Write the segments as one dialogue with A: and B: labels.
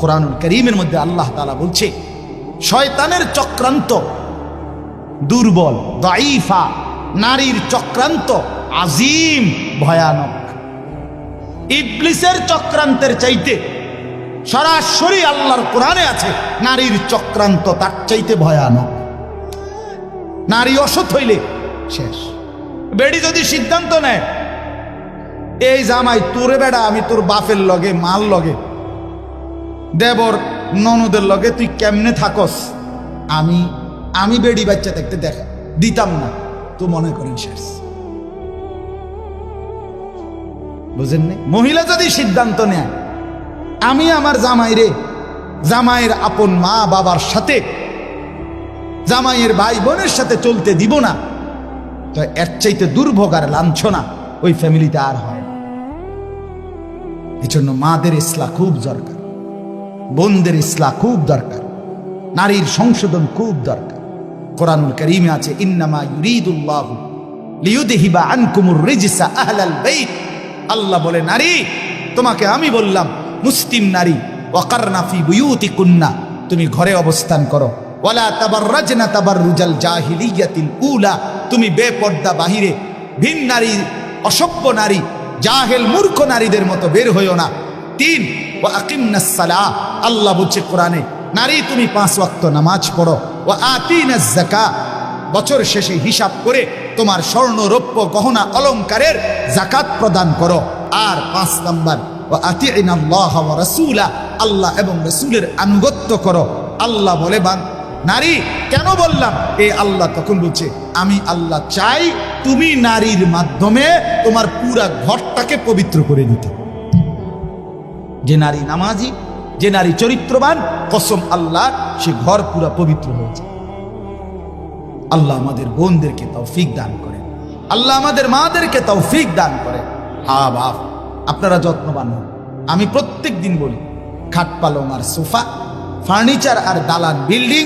A: কোরআনুল করিমের মধ্যে আল্লাহ তালা বলছে, শয়তানের চক্রান্ত দুর্বল দাইফা নারীর চক্রান্ত আজিম, ভয়ানক। ইবলিসের চক্রান্তের চাইতে সরাসরি আল্লাহর কোরআনে আছে, নারীর চক্রান্ত তার চাইতে ভয়ানক। নারী অসৎ হইলে শেষ। বেড়ি যদি সিদ্ধান্ত নেয়, এই জামাই, তোরে বেড়া, আমি তোর বাপের লগে মাল লগে দেবর, ননদের লগে তুই কেমনে থাকস আমি আমি বেড়ি বাচ্চা দেখতে দেখা, দিতাম না, তো মনে করেন শেষ বুঝেন? মহিলা যদি সিদ্ধান্ত নেয়, আমি আমার জামাইরে, জামাইয়ের আপন মা বাবার সাথে, জামাইয়ের ভাই বোনের সাথে চলতে দিব না, তো এর চাইতে দুর্ভোগ আর লাঞ্ছনা ওই ফ্যামিলিতে আর হয় না। এই জন্য মাদের ইসলা খুব দরকার বোনদের ইসলা খুব দরকার। নারীর সংশোধন খুব দরকার। কোরআনুল করিমে আছে, ইন্নামা ইউরিদুল্লাহ লিয়ুদহিবা আনকুমুর রিজসা আহলাল বাইত। আল্লাহ বলে, নারী, তোমাকে আমি বললাম, মুসলিম নারী, ওয়াকারনা ফি বুয়ুতিকুন্না, তুমি ঘরে অবস্থান করো। ওয়ালা তাবাররাজনা তাবাররুজাল জাহিলিয়াতিল উলা, তুমি বেপর্দা বাহিরে, ভিন নারী, অসভ্য নারী, জাহেল মূর্খ নারীদের মতো বের হইও না। ও আল্লাহ বলছে কোরআনে, নারী তুমি পাঁচ ওয়াক্ত নামাজ পড়ো ও বছর শেষে হিসাব করে তোমার স্বর্ণ রৌপ্য গহনা অলংকারের জাকাত প্রদান করো। আর পাঁচ নাম্বার ও আল্লাহ এবং রাসূলের আনুগত্য করো। আল্লাহ বলে, বান, নারী, কেন বললাম? এ আল্লাহ তখন বলছে, আমি আল্লাহ চাই তুমি নারীর মাধ্যমে তোমার পুরা ঘরটাকে পবিত্র করে দিতে যে নারী নামাজি, যে নারী চরিত্রবান, কসম আল্লাহ, সে ঘর পুরা পবিত্র হয়ে যায়। আল্লাহ আমাদের বোনদেরকে তৌফিক দান করে আল্লাহ আমাদের মাদেরকে তৌফিক দান করে হা, বাপ, আপনারা যত্নবান হন। আমি প্রত্যেক দিন বলি, খাট পালং আর সোফা, ফার্নিচার আর দালান বিল্ডিং,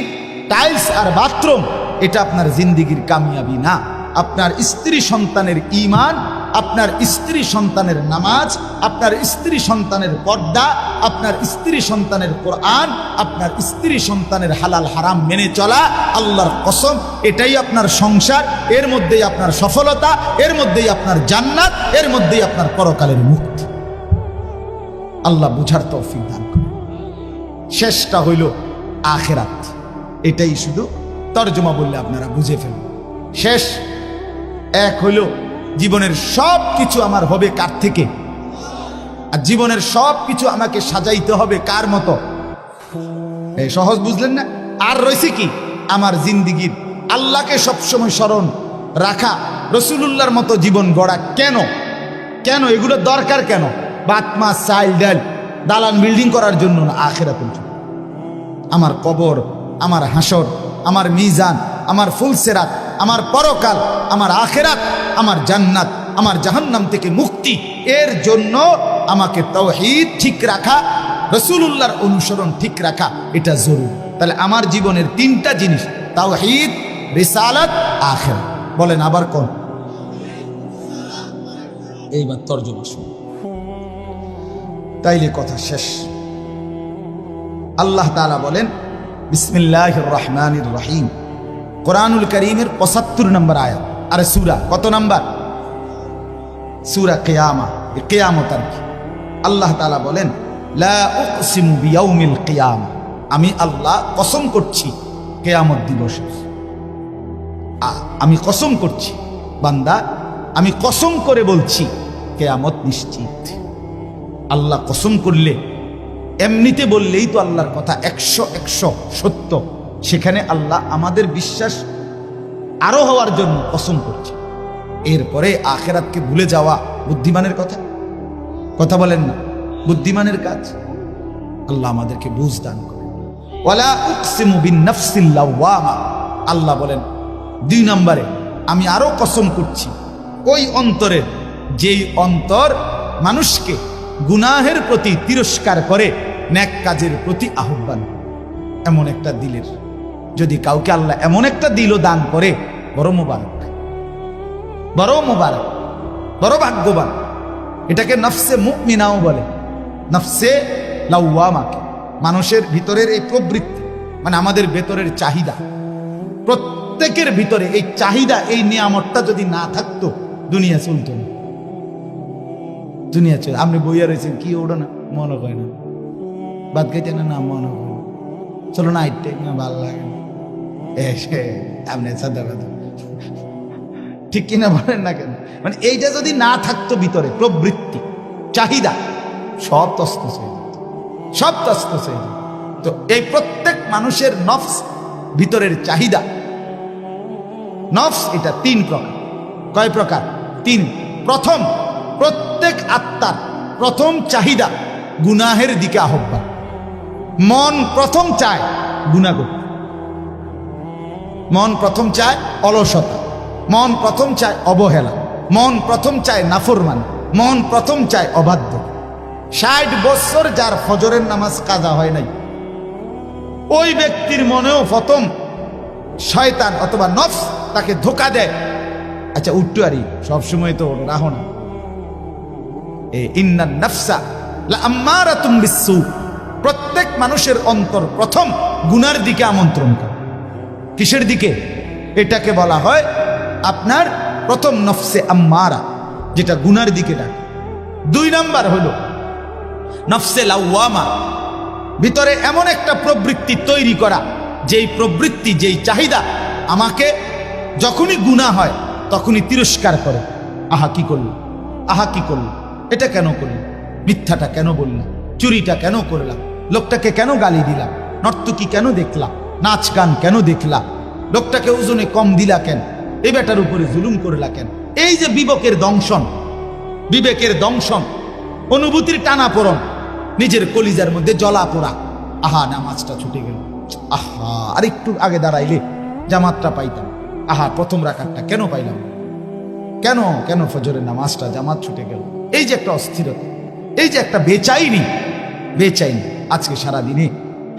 A: টাইলস আর বাথরুম, এটা আপনার জিন্দিগির কামিয়াবি না। আপনার স্ত্রী সন্তানের ইমান আপনার স্ত্রী সন্তানের নামাজ, আপনার স্ত্রী সন্তানের পর্দা, আপনার স্ত্রী সন্তানের কোরআন, আপনার স্ত্রী সন্তানের হালাল হারাম মেনে চলা আল্লাহর কসম, এটাই আপনার সংসার, এর মধ্যেই আপনার সফলতা, এর মধ্যেই আপনার জান্নাত, এর মধ্যেই আপনার পরকালের মুক্তি। আল্লাহ বুঝার তৌফিক দান করে শেষটা হইল আখেরাত। এটাই শুধু তর্জমা বললে আপনারা বুঝে ফেলুন। শেষ এক হইল জীবনের সব কিছু আমার হবে কার থেকে? আর জীবনের সব কিছু আমাকে সাজাইতে হবে কার মতো? এই সহজ বুঝলেন না? আর রয়েছে কি? আমার জিন্দিগির আল্লাহকে সবসময় স্মরণ রাখা, রসুলুল্লাহর মতো জীবন গড়া কেন? কেন? এগুলো দরকার কেন? বাতমা, চাইল ডাল দালান বিল্ডিং করার জন্য না আখেরা জন্য? আমার কবর, আমার হাসর, আমার মিজান, আমার ফুলসেরাত আমার পরকাল, আমার আখেরাত, আমার জান্নাত, আমার জাহান্নাম থেকে মুক্তি। এর জন্য আমাকে তৌহিদ ঠিক রাখা, রসুলুল্লাহর অনুসরণ ঠিক রাখা, এটা জরুরি। তাহলে আমার জীবনের তিনটা জিনিস, তাওহিদ, রিসালাত আখের বলেন আবার কোন? এইবার তর্জমা শুন তাইলে কথা শেষ। আল্লাহ তালা বলেন বিসমিল্লাহ রহমান রহিম। কোরআনুল করিমের পঁচাত্তর নম্বর আয়াত। আরে সুরা, কত নাম্বার? সুরা কেয়ামা কেয়ামত আর কি। আল্লাহ তালা বলেন কিয়ামা। আমি আল্লাহ কসম করছি কেয়ামত দিবস। আমি কসম করছি, বান্দা, আমি কসম করে বলছি, কেয়ামত নিশ্চিত। আল্লাহ কসম করলে, এমনিতে বললেই তো আল্লাহর কথা একশো একশো সত্য। সেখানে আল্লাহ আমাদের বিশ্বাস আরও হওয়ার জন্য কসম করছে। এরপরে আখেরাতকে ভুলে যাওয়া বুদ্ধিমানের কথা? কথা বলেন না, বুদ্ধিমানের কাজ? আল্লাহ আমাদেরকে বুঝ দান করে ওয়ালা উকসিমু বিন নাফসিল লাওয়ামা। আল্লাহ বলেন, দুই নম্বরে, আমি আরও কসম করছি, ওই অন্তরে যেই অন্তর মানুষকে গুনাহের প্রতি তিরস্কার করে, ন্যাক কাজের প্রতি আহ্বান। এমন একটা দিলের। যদি কাউকে আল্লাহ এমন একটা দিল দান করে, বড় মোবারক। বড় মোবারক, বড় ভাগ্যবান। এটাকে নফসে মুমিনাও বলে। নফসে লাউওয়ামাকে মানুষের ভিতরের এই প্রবৃত্তি মানে আমাদের ভেতরের চাহিদা। প্রত্যেকের ভিতরে এই চাহিদা, এই নিয়ামতটা যদি না থাকতো, দুনিয়া চলতো না। দুনিয়া চল আপনি বইয়া রয়েছেন, কি ওড়ো না মনে হয় না। বাদ খাইতে না না, মনে হয় না। চলো না আইটে ভালো লাগে এসে আপনি ঠিক কিনা বলেন না কেন? মানে এইটা যদি না থাকতো ভিতরে, প্রবৃত্তি, চাহিদা, সব যেত। সব তস্তস হয়ে তো এই প্রত্যেক মানুষের নফস ভিতরের চাহিদা। নফস এটা তিন প্রকার। কয় প্রকার? তিন। প্রথম, প্রত্যেক আত্মার প্রথম চাহিদা গুনাহের দিকে আহ্বান। মন প্রথম চায় গুনাহ করতে। মন প্রথম চায় অলসতা। মন প্রথম চায় অবহেলা। মন প্রথম চায় নাফরমান। মন প্রথম চায় অবাধ্য। ষাট বছর যার ফজরের নামাজ কাজা হয় নাই, ওই ব্যক্তির মনেও প্রথম শয়তান অথবা নফস তাকে ধোকা দেয়। আচ্ছা উঠটু আরি, সবসময় তো রাহো না। প্রত্যেক মানুষের অন্তর প্রথম গুনার দিকে আমন্ত্রণ করে। কিসের দিকে? এটাকে বলা হয় আপনার প্রথম নফসে আম্মারা, যেটা গুনার দিকে ডাকে। দুই নাম্বার হলো নফসে লাউয়ামা ভিতরে এমন একটা প্রবৃত্তি তৈরি করা, যেই প্রবৃত্তি, যেই চাহিদা আমাকে যখনই গুণা হয়, তখনই তিরস্কার করে। আহা, কি করল? আহা, কি করল? এটা কেন করল? মিথ্যাটা কেন বললাম চুরিটা কেন করলাম? লোকটাকে কেন গালি দিলাম? নর্তকী কেন দেখলাম? নাচ গান কেন দেখলা? লোকটাকে ওজনে কম দিলা কেন? এই বেটার উপরে জুলুম করলা কেন? এই যে বিবেকের দংশন বিবেকের দংশন, অনুভূতির টানাপোড়ন, নিজের কলিজার মধ্যে জলা পোড়া। আহা, নামাজটা ছুটে গেল। আহা, আর একটু আগে দাঁড়াইলে জামাতটা পাইতাম। আহা, প্রথম রাখারটা কেন পাইলাম? কেন কেন ফজরের নামাজটা জামাত ছুটে গেল? এই যে একটা অস্থিরতা, এই যে একটা বেচাইনি বেচাইনি। আজকে সারা দিনে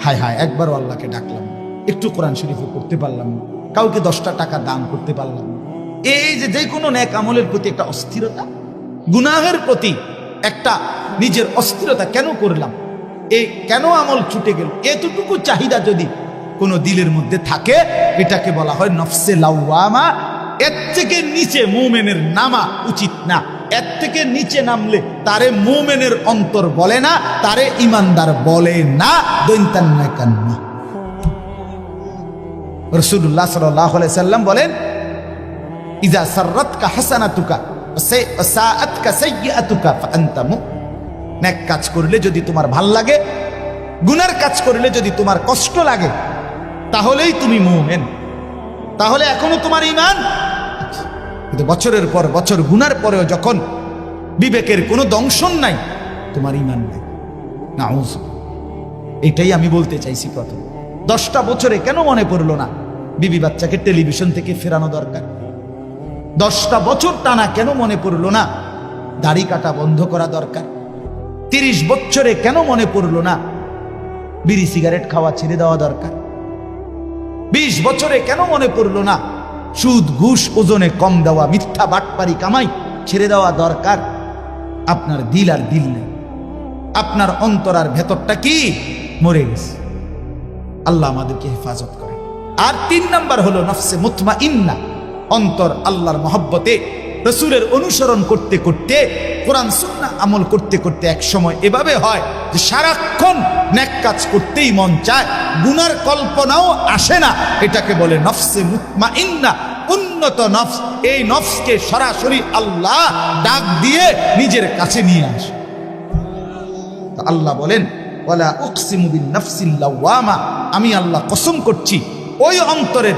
A: হায় হায় একবারও আল্লাহকে ডাকলাম। একটু কোরআন শরীফও করতে পারলাম। না কাউকে দশটা টাকা দান করতে পারলাম। না এই যে যে কোনো ন্যাক আমলের প্রতি একটা অস্থিরতা, গুনাহের প্রতি একটা নিজের অস্থিরতা কেন করলাম? এই কেন আমল ছুটে গেল? এতটুকু চাহিদা যদি কোনো দিলের মধ্যে থাকে, এটাকে বলা হয় নফসে লাউয়ামা এর থেকে নিচে মোমেনের নামা উচিত না। এর থেকে নিচে নামলে তারে মোমেনের অন্তর বলে না, তারে ইমানদার বলে না। দৈন্তান্না কান্না রসুল্লাহ সাল্লাম বলেন ইজা সাররাতকা মুমিন নেক কাজ করলে যদি তোমার ভালো লাগে, গুনার কাজ করলে যদি তোমার কষ্ট লাগে, তাহলেই তুমি মুমিন। তাহলে এখনও তোমার ইমান কিন্তু বছরের পর বছর, গুনার পরেও যখন বিবেকের কোনো দংশন নাই, তোমার ইমান নাই। না এটাই আমি বলতে চাইছি প্রথম। দশটা বছরে কেন মনে পড়ল না? বিবি বাচ্চাকে টেলিভিশন থেকে ফেরানো দরকার। দশটা বছর টানা কেন মনে পড়ল না? দাড়ি কাটা বন্ধ করা দরকার। তিরিশ বছরে কেন মনে পড়ল না? বিড়ি সিগারেট খাওয়া ছেড়ে দেওয়া দরকার। বিশ বছরে কেন মনে পড়ল না? সুদ, ঘুষ, ওজনে কম দেওয়া, মিথ্যা বাটপারি কামাই ছেড়ে দেওয়া দরকার। আপনার দিল আর দিল নেই। আপনার অন্তর আর ভেতরটা কি? মরে গেছে। আল্লাহ আমাদেরকে হেফাজত করে আর তিন নাম্বার হলো নফসে মুতমা ইন্না অন্তর আল্লাহর মহব্বতে, রসুলের অনুসরণ করতে করতে, কোরআন সুন্না আমল করতে করতে এক সময় এভাবে হয় যে সারাক্ষণ ন্যাক কাজ করতেই মন চায়, গুনার কল্পনাও আসে না। এটাকে বলে নফসে মুতমা ইন্না উন্নত নফস। এই নফসকে সরাসরি আল্লাহ ডাক দিয়ে নিজের কাছে নিয়ে আসে। আল্লাহ বলেন আমি আল্লাহ কসম করছি ওই অন্তরের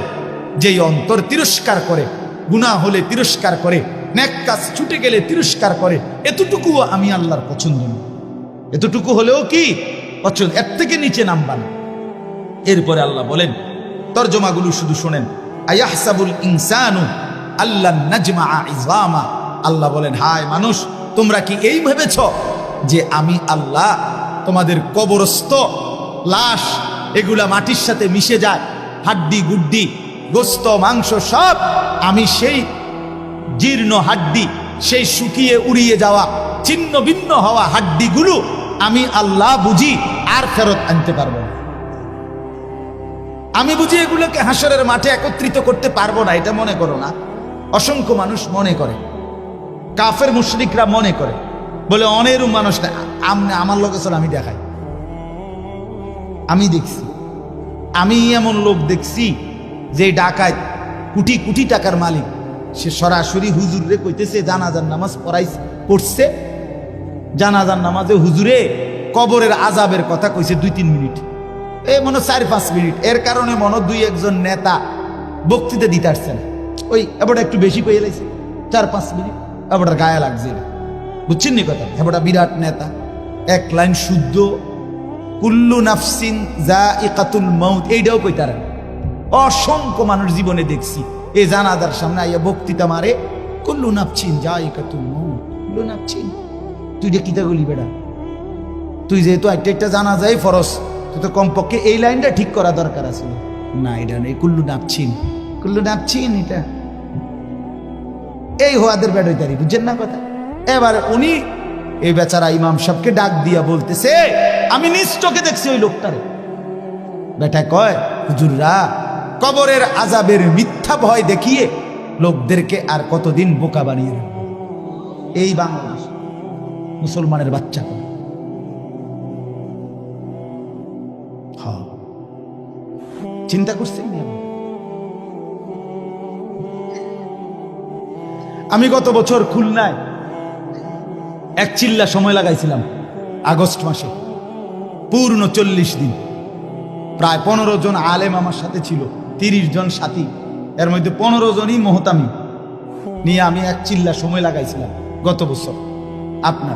A: যেই অন্তর তিরস্কার করে, গুনাহ হলে তিরস্কার করে নেক কাজ ছুটে গেলে তিরস্কার করে, এতটুকুও আমি আল্লাহর পছন্দ না এতটুকু হলেও কি? পছন্দ এর থেকে নিচে নামবা না। এরপরে আল্লাহ বলেন, তর্জমাগুলো শুধু শোনেন, আয়াহসাবুল ইনসানু আল্লাহ নাজমা ইজলামা আল্লাহ বলেন, হায় মানুষ, তোমরা কি এই ভেবেছ যে আমি আল্লাহ, তোমাদের কবরস্থ, লাশ, এগুলা মাটির সাথে মিশে যায়? হাড্ডি গুড্ডি, গোস্ত, মাংস সব আমি সেই জীর্ণ হাড্ডি, সেই শুকিয়ে উড়িয়ে যাওয়া, ছিন্ন ভিন্ন হওয়া হাড্ডিগুলো আমি আল্লাহ বুঝি আর ফেরত আনতে পারব না। আমি বুঝি এগুলোকে হাসরের মাঠে একত্রিত করতে পারব না, এটা মনে করো না। অসংখ্য মানুষ মনে করে। কাফের মুশরিকরা মনে করে। বলে অনেরও মানুষ আমনে আমার লোকে আমি দেখাই। আমি দেখছি। আমি এমন লোক দেখছি যে ডাকায় কোটি কোটি টাকার মালিক। সে সরাসরি হুজুরে কইতেছে, জানাজার নামাজ পড়াই পড়ছে। জানাজার নামাজে হুজুরে কবরের আজাবের কথা কইছে দুই তিন মিনিট। এ মনে চার পাঁচ মিনিট। এর কারণে মনে দুই একজন নেতা বক্তৃতা দিতে আসছে না। ওই এবার একটু বেশি কয়ে লাইছে। চার পাঁচ মিনিট। এবার গায়ে লাগছে বুঝছেন নি কথা? এবার বিরাট নেতা। এক লাইন শুদ্ধ কুল্লু নাফসিন যা ইকাতুল মৌত এইটাও কইতারেন অসংখ্য মানুষ জীবনে দেখছি, এ জানাদার সামনে আইয়া বক্তৃতা মারে, কুল্লু নাফছিন যা ইকাতুল মৌত কুল্লু নাফছিন তুই যে কিতা গলি বেড়া তুই যেহেতু একটা একটা জানা যায় ফরস তুই তো কমপক্ষে এই লাইনটা ঠিক করা দরকার আছে। না, এটা নেই, কুল্লু নাপছিন কুল্লু নাপছিন এটা। এই হোয়াদের বেড়াইতারি, বুঝছেন না কথা? এবার উনি এই বেচারা ইমাম সাহেবকে ডাক দিয়া বলতেছে আমি নিজ চোখে দেখছি ওই লোকটারে। বেটা কয়, হুজুররা, কবরের আজাবের মিথ্যা ভয় দেখিয়ে লোকদেরকে আর কতদিন বোকা বানিয়ে রাখবে? এই বাংলাদেশ, মুসলমানের বাচ্চা হ্যাঁ। চিন্তা করছেন আমি গত বছর খুলনায় এক চিল্লা সময় লাগাইছিলাম, আগস্ট মাসে। পূর্ণ চল্লিশ দিন। প্রায় পনেরো জন আলেম আমার সাথে ছিল, তিরিশ জন সাথী। এর মধ্যে পনেরো জনই মহতামি নিয়ে আমি এক চিল্লা সময় লাগাইছিলাম গত বছর। আপনার,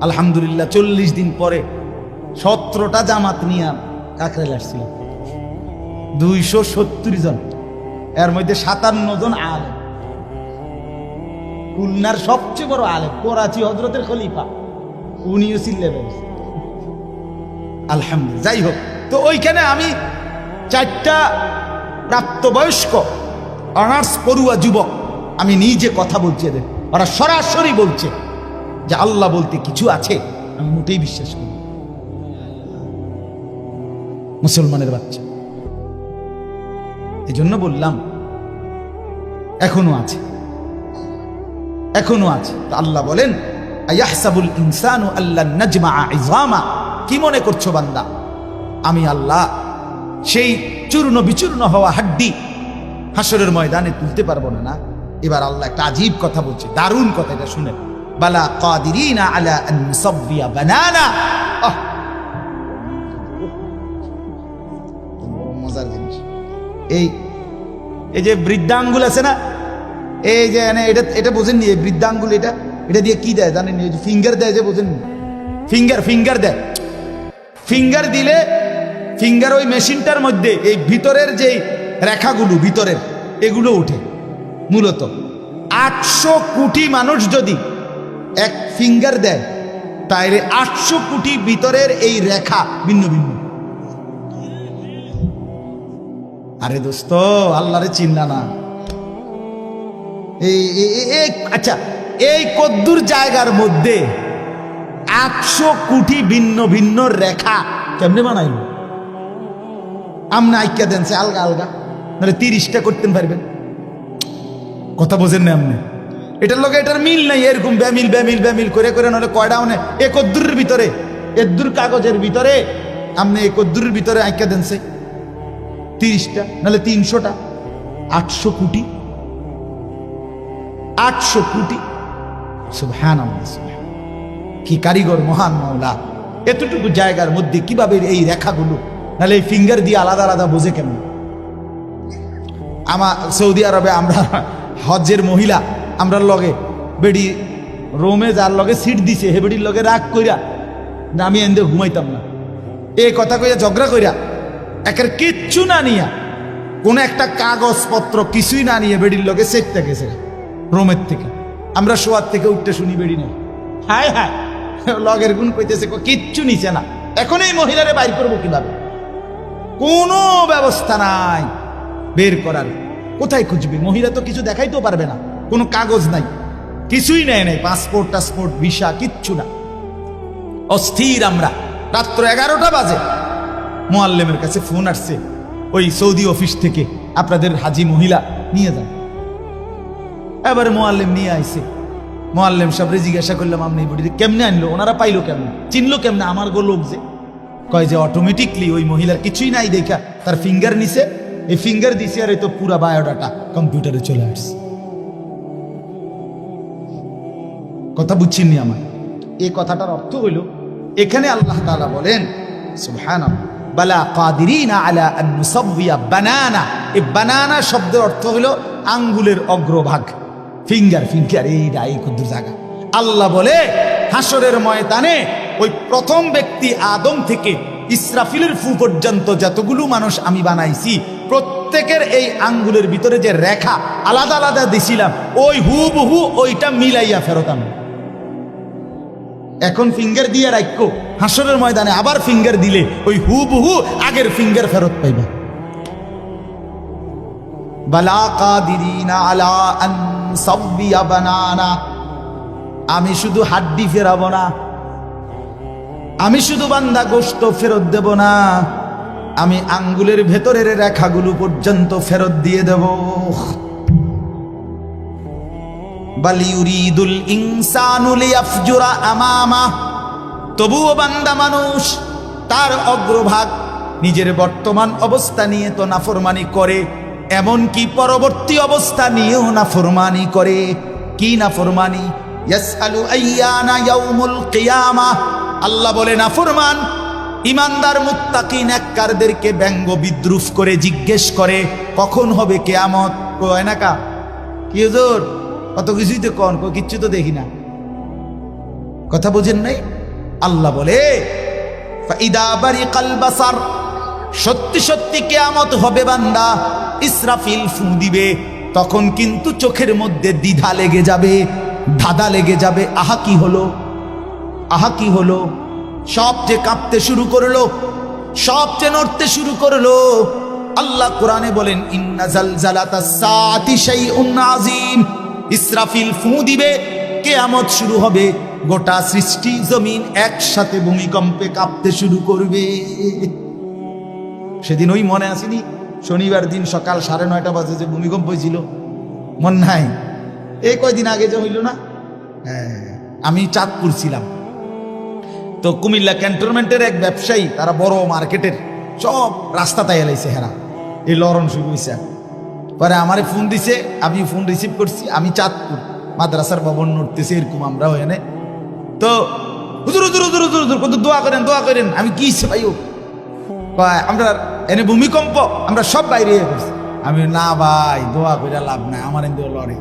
A: আলহামদুলিল্লাহ চল্লিশ দিন পরে সতেরোটা জামাত নিয়ে কাকরেল আসছিলাম। দুইশো সত্তর জন। এর মধ্যে সাতান্ন জন আলেম। খুলনার সবচেয়ে বড় আলেম, করাচি হজরতের খলিফা। উনিও চিল্লে বেড়েছে। আলহামদুলিল্লাহ। যাই হোক, তো ওইখানে আমি চারটা প্রাপ্তবয়স্ক অনার্স পড়ুয়া যুবক আমি নিজে কথা বলছি এদের। ওরা সরাসরি বলছে যে আল্লাহ বলতে কিছু আছে, আমি মোটেই বিশ্বাস করি মুসলমানের বাচ্চা। এই জন্য বললাম, এখনও আছে। এখনও আছে। আল্লাহ বলেন ইনসানু আল্লাহ নাজমা ইজামা কি মনে করছ বান্দা? আমি আল্লাহ, সেই চূর্ণ বিচূর্ণ হওয়া হাড্ডি হাসরের ময়দানে তুলতে পারব না না। এবার আল্লাহ একটা আজীব কথা বলছে, দারুণ কথা, এটা শুনে। বালা কাদিরিনা আলা আন নুসাব্বিয়া বানানা। মজার জিনিস। এই এই যে বৃদ্ধাঙ্গুল আছে না, এই যে এটা এটা বোঝেননি, এই বৃদ্ধাঙ্গুল এটা এটা দিয়ে কি দেয় জানেন ফিঙ্গার দেয় যে বোঝেননি? ফিঙ্গার ফিঙ্গার দেয়। ফিঙ্গার দিলে ফিঙ্গার ওই মেশিনটার মধ্যে, এই ভিতরের যে রেখাগুলো, ভিতরের, এগুলো উঠে মূলত। আটশো কোটি মানুষ যদি এক ফিঙ্গার দেয়, তাইলে আটশো কোটি ভিতরের এই রেখা ভিন্ন ভিন্ন। আরে দোস্ত, আল্লাহরে চিন্না না। এই আচ্ছা এই কদ্দুর জায়গার মধ্যে আটশো কোটি ভিন্ন ভিন্ন রেখা কেমনে বানাইল? আমনা আইকা দেন সে আলগা আলগা, নাহলে তিরিশটা করতেন পারবেন। কথা বোঝেন না আপনি। এটার লোকে এটার মিল নাই, এরকম ব্যামিল ব্যামিল ব্যামিল করে করে নাহলে কয়টা মানে এ ভিতরে এদ্দুর কাগজের ভিতরে আপনি এ ভিতরে আইকা দেন সে। তিরিশটা, নাহলে তিনশোটা, আটশো কোটি। আটশো কোটি। সুবহান কি কারিগর মহান মাওলা? এতটুকু জায়গার মধ্যে কীভাবে এই রেখাগুলো? নাহলে এই ফিঙ্গার দিয়ে আলাদা আলাদা বোঝে কেমন? আমার সৌদি আরবে আমরা হজ্জের মহিলা আমরা লগে বেডি রোমে যার লগে সিট দিছে, হে বেডির লগে রাগ কইরা, না আমি এন্দে ঘুমাইতাম না। এ কথা কইয়া ঝগড়া কইরা, একের কিচ্ছু না নিয়া, কোন একটা কাগজপত্র কিছুই না নিয়ে বেডির লগে সেটতে গেছে, রোমের থেকে। আমরা শোয়ার থেকে উঠতে শুনি বেডি না হায় হায়! লগের গুণ কইতেছে কিচ্ছু নিছে না। এখন এই মহিলারে বাইর করব কীভাবে? কোনো ব্যবস্থা নাই বের করার। কোথায় খুঁজবে? মহিলা তো কিছু দেখাইতেও পারবে না। কোনো কাগজ নাই। কিছুই নেয় নাই। পাসপোর্ট, টাসপোর্ট, ভিসা, কিচ্ছু না। অস্থির আমরা। রাত্র এগারোটা বাজে। মোয়াল্লেমের কাছে ফোন আসছে। ওই সৌদি অফিস থেকে। আপনাদের হাজি মহিলা নিয়ে যান। এবারে মোয়াল্লেম নিয়ে আইছে। মোয়াল্লেম সাহেবরে জিজ্ঞাসা করলাম, আপনি এই বুড়ি কেমনে আনলো? ওনারা পাইলো কেমনে? চিনলো কেমনে? আমার গো লোক যে। কয় যে অটোমেটিকলি ওই মহিলার কিছুই নাই দেখা। তার ফিঙ্গার নিছে। এই ফিঙ্গার দিছে আর তো পুরা বায়োডাটা কম্পিউটারে চলে আসছে। কথা বুঝছেননি আমার এই কথাটার অর্থ হইল, এখানে আল্লাহ তাআলা বলেন বালা কাদিরিনা আলা বানানা। এই বানানা শব্দের অর্থ হলো আঙ্গুলের অগ্রভাগ। ফিঙ্গার ফিঙ্গার এই এই কুদ্দুর জায়গা আল্লাহ বলে হাসরের ময়দানে ওই প্রথম ব্যক্তি আদম থেকে ইসরাফিলের ফু পর্যন্ত যতগুলো মানুষ আমি বানাইছি, প্রত্যেকের এই আঙ্গুলের ভিতরে যে রেখা আলাদা আলাদা দিছিলাম, ওই হুবহু ওইটা মিলাইয়া ফেরত আমি এখন ফিঙ্গার দিয়ে রাখো হাসরের ময়দানে আবার ফিঙ্গার দিলে ওই হুবহু আগের ফিঙ্গার ফেরত পাইবা। আলা বানানা আমি শুধু হাড্ডি ফেরাবো না। আমি শুধু বান্দা গোস্ত ফেরত দেব না। আমি আঙ্গুলের ভেতরের রেখাগুলো পর্যন্ত ফেরত দিয়ে দেব। বালিউরিদুল তবুও বান্দা মানুষ, তার অগ্রভাগ নিজের বর্তমান অবস্থা নিয়ে তো নাফরমানি করে। এমনকি পরবর্তী অবস্থা নিয়েও নাফরমানি করে। কি ইয়াউমুল কিয়ামা। আল্লাহ বলে নাফরমান ইমানদার মুত্তাকিন এককারদেরকে ব্যঙ্গ বিদ্রুপ করে জিজ্ঞেস করে, কখন হবে কেয়ামত? কয় না কা? কি হুজুর? অত কিছুই তো কন কিচ্ছু তো দেখি না। কথা বোঝেন নাই? আল্লাহ বলে ফাইদা বারিকাল বাসার। সত্যি সত্যি কেয়ামত হবে বান্দা। ইসরাফিল ফু দিবে। তখন কিন্তু চোখের মধ্যে দ্বিধা লেগে যাবে, ধাঁধা লেগে যাবে। আহা কি হলো? আহা কি হলো? সব যে কাঁপতে শুরু করল, সব যে নড়তে শুরু করল, আল্লাহ কোরআনে বলেন ইসরাফিল ফু দিবে, কেয়ামত শুরু হবে। গোটা সৃষ্টি জমিন একসাথে ভূমিকম্পে কাঁপতে শুরু করবে। সেদিন ওই মনে আসেনি? শনিবার দিন সকাল সাড়ে নয়টা বাজে যে ভূমিকম্প হয়েছিল। মন নাই। এই কয়দিন আগে যে হইল না? হ্যাঁ আমি চাঁদপুর ছিলাম। তো কুমিল্লা ক্যান্টনমেন্টের এক ব্যবসায়ী, তারা বড় মার্কেটের, সব রাস্তা তাই এলাইছে হেরা। এই লরণ শুরু হয়েছে পরে আমারে ফোন দিছে আমি ফোন রিসিভ করছি, আমি চাঁদপুর, মাদ্রাসার ভবন নড়তেছে, এরকম আমরা এনে। তো হুজুর হুজুর হুজুর হুজুর হুজুর কত দোয়া করেন দোয়া করেন। আমি কি ভাইও আমরা এনে ভূমিকম্প, আমরা সব বাইরে গেছি আমি না ভাই, দোয়া করে লাভ নাই, আমার এনে লড়ে।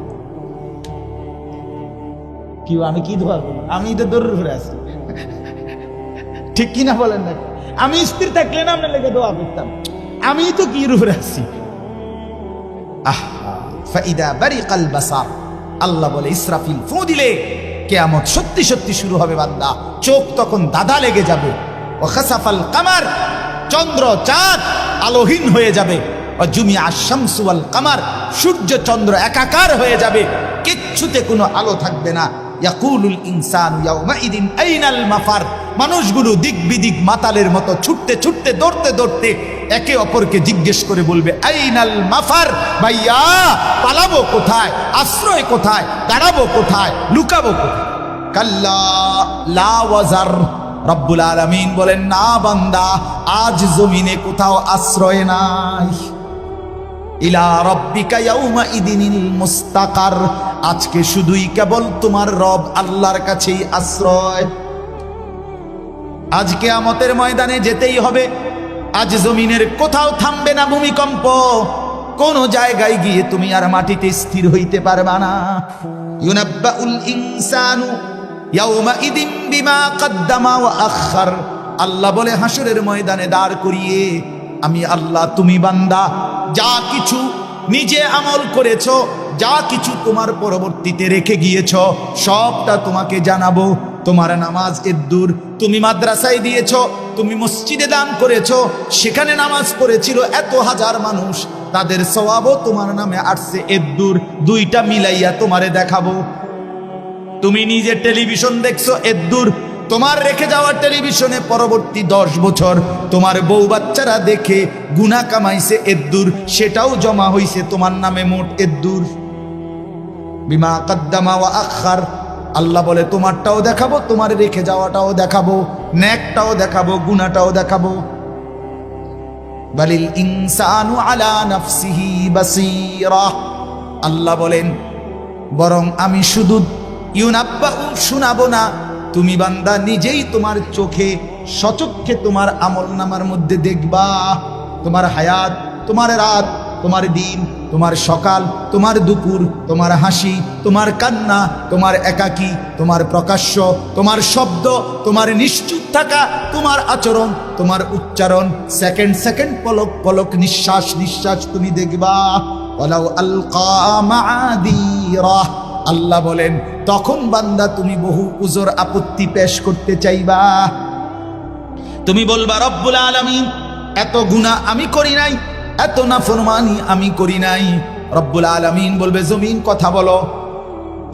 A: কি আমি কি দোয়া করব? আমি তো দৌড় ঘুরে আসি ঠিক কি না বলেন না? আমি স্থির থাকলে না আপনার লেগে দোয়া করতাম। আমি তো কি বারিকাল বাসার। আল্লাহ বলে, ইসরাফিল ফু দিলে, কেয়ামত সত্যি সত্যি শুরু হবে বান্দা। চোখ তখন দাদা লেগে যাবে। ও খাসাফাল কামার চন্দ্র চাঁদ আলোহীন হয়ে যাবে। জুমি আশামসুয়াল কামার, সূর্য চন্দ্র একাকার হয়ে যাবে। কিচ্ছুতে কোনো আলো থাকবে না। ইয়াকুলুল ইনসানু ইয়াউমাইদিন আইনাল মাফার। মানুষগুলো দিক বিদিক মাতালের মতো ছুটতে ছুটতে, দৌড়তে দৌড়তে একে অপরকে জিজ্ঞেস করে বলবে, আইনাল মাফার, ভাইয়া, পালাবো কোথায়? আশ্রয় কোথায়? দাঁড়াবো কোথায়? লুকাবো কোথায়? কাল্লা, লা ওয়াজার রব্বুল আলামিন বলেন, না বান্দা, আজ জমিনে কোথাও আশ্রয় নাই। ইলা রব্বিকা ইয়াউমা ইদিনিল মুস্তাকার, আজকে শুধুই কেবল তোমার রব আল্লাহর কাছেই আশ্রয়। আজকে আমতের ময়দানে যেতেই হবে, আজ জমিনের কোথাও থামবে না ভূমিকম্প। কোন জায়গায় গিয়ে তুমি আর মাটিতে স্থির হইতে পারবা না। ইউনাব্বাউল ইনসানু আল্লাহ বলে হাসরের ময়দানে দাঁড় করিয়ে আমি আল্লাহ, তুমি বান্দা, যা কিছু নিজে আমল করেছ, যা কিছু তোমার পরবর্তীতে রেখে গিয়েছ, সবটা তোমাকে জানাব। তোমার নামাজ এদ্দুর তুমি মাদ্রাসায় দিয়েছ, তুমি মসজিদে দান করেছ, সেখানে নামাজ পড়েছিল এত হাজার মানুষ, তাদের সওয়াবও তোমার নামে আসছে এদ্দুর। দুইটা মিলাইয়া তোমারে দেখাবো। তুমি নিজে টেলিভিশন দেখছ এদ্দুর তোমার রেখে যাওয়া টেলিভিশনে পরবর্তী দশ বছর তোমার বউ বাচ্চারা দেখে গুনা কামাইছে এদ্দুর সেটাও জমা হইছে তোমার নামে মোট এদ্দুর বিমা কাদ্দামা ওয়া আখার আল্লাহ বলে, তোমারটাও দেখাবো, তোমার রেখে যাওয়াটাও দেখাবো, ন্যাকটাও দেখাবো গুনাটাও দেখাবো। বালিল ইনসানু আলা নাফসিহি বাসীরা। আল্লাহ বলেন, বরং আমি শুধু ইউনাব্বা শোনাবো না। তুমি বান্দা, নিজেই তোমার চোখে, সচক্ষে তোমার আমল নামার মধ্যে দেখবা। তোমার হায়াত, তোমার রাত, তোমার দিন, তোমার সকাল, তোমার দুপুর, তোমার হাসি, তোমার কান্না, তোমার একাকী, তোমার প্রকাশ্য, তোমার শব্দ, তোমার নিশ্চুপ থাকা, তোমার আচরণ, তোমার উচ্চারণ। সেকেন্ড সেকেন্ড পলক পলক, নিঃশ্বাস নিঃশ্বাস তুমি দেখবা। ওলাও আলকা আল্লাহ বলেন, তখন বান্দা তুমি বহু উজোর আপত্তি পেশ করতে চাইবা। তুমি বলবা, রব্বুল আলামিন, এত গুনাহ আমি করি নাই, এত নাফরমানি আমি করি নাই। রব্বুল আলামিন বলবে, জমিন কথা বলো।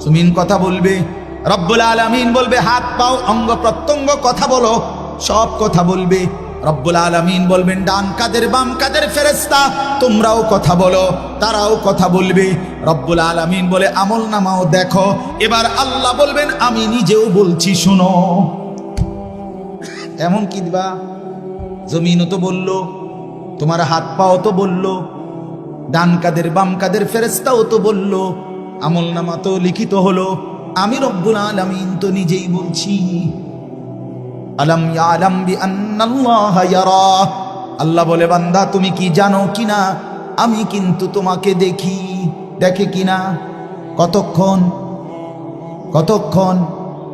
A: জমিন কথা বলবে। রব্বুল আলামিন বলবে, হাত পাও, অঙ্গ প্রত্যঙ্গ কথা বলো। সব কথা বলবে। রব্বুল আলামিন বলবেন, ডান কাদের বাম কাদের ফেরেস্তা তোমরাও কথা বলো, তারাও কথা বলবে। রব্বুল আলামিন বলে, আমল নামাও দেখো। এবার আল্লাহ বলবেন, আমি নিজেও বলছি, শোনো। এমন কি দিবা? জমিনও তো বলল, তোমার হাত পাও তো বলল, ডান কাদের বাম কাদের ফেরেস্তাও তো বলল, আমল নামা তো লিখিত হলো। আমি রব্বুল আলামিন তো নিজেই বলছি। আলম বি আল্লাহ বলে, বান্দা, তুমি কি জানো কিনা? আমি কিন্তু তোমাকে দেখি। দেখে কিনা? কতক্ষণ? কতক্ষণ?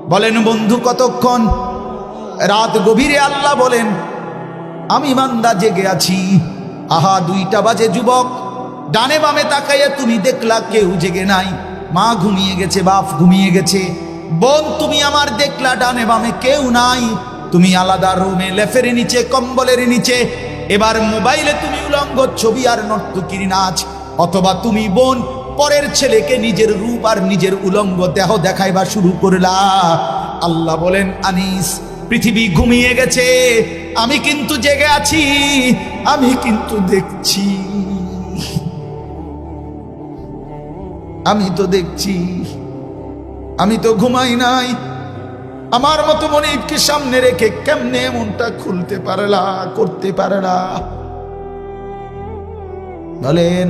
A: বলেন বন্ধু, কতক্ষণ? রাত গভীরে আল্লাহ বলেন, আমি বান্দা জেগে আছি। আহা, দুইটা বাজে যুবক। ডানে বামে তাকাইয়া তুমি দেখলা কেউ জেগে নাই। মা ঘুমিয়ে গেছে, বাপ ঘুমিয়ে গেছে। বোন, তুমি আমার দেখলা, ডানে বামে কেউ নাই। তুমি আলাদা রুমে লেফের নিচে, কম্বলের নিচে, এবার মোবাইলে তুমি উলঙ্গ ছবি আর নর্তকির নাচ, অথবা তুমি বোন, পরের ছেলেকে নিজের রূপ আর নিজের উলঙ্গ দেহ দেখাইবা শুরু করলা। আল্লাহ বলেন, আনিস, পৃথিবী ঘুমিয়ে গেছে, আমি কিন্তু জেগে আছি, আমি কিন্তু দেখছি। আমি তো দেখছি, আমি তো ঘুমাই নাই আমার মতো মনিবকে সামনে রেখে কেমনে মনটা খুলতে পারলা করতে পারলা বলেন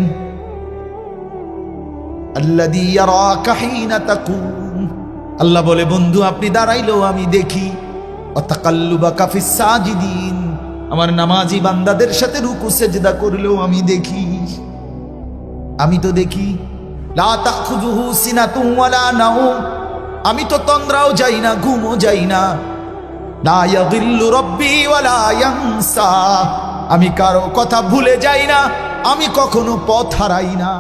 A: আল্লাযী ইয়ারাকা হিনা তাকুম। আল্লাহ বলে, বন্ধু, আপনি দাঁড়াইলেও আমি দেখি। আমার নামাজি বান্দাদের সাথে রুকু, সেজদা করলেও আমি দেখি। আমি তো দেখি, লা আমি তো তন্দ্রাও যাই না, ঘুমও যাই না। আমি কারও কথা ভুলে যাই না, আমি কখনো পথ হারাই না।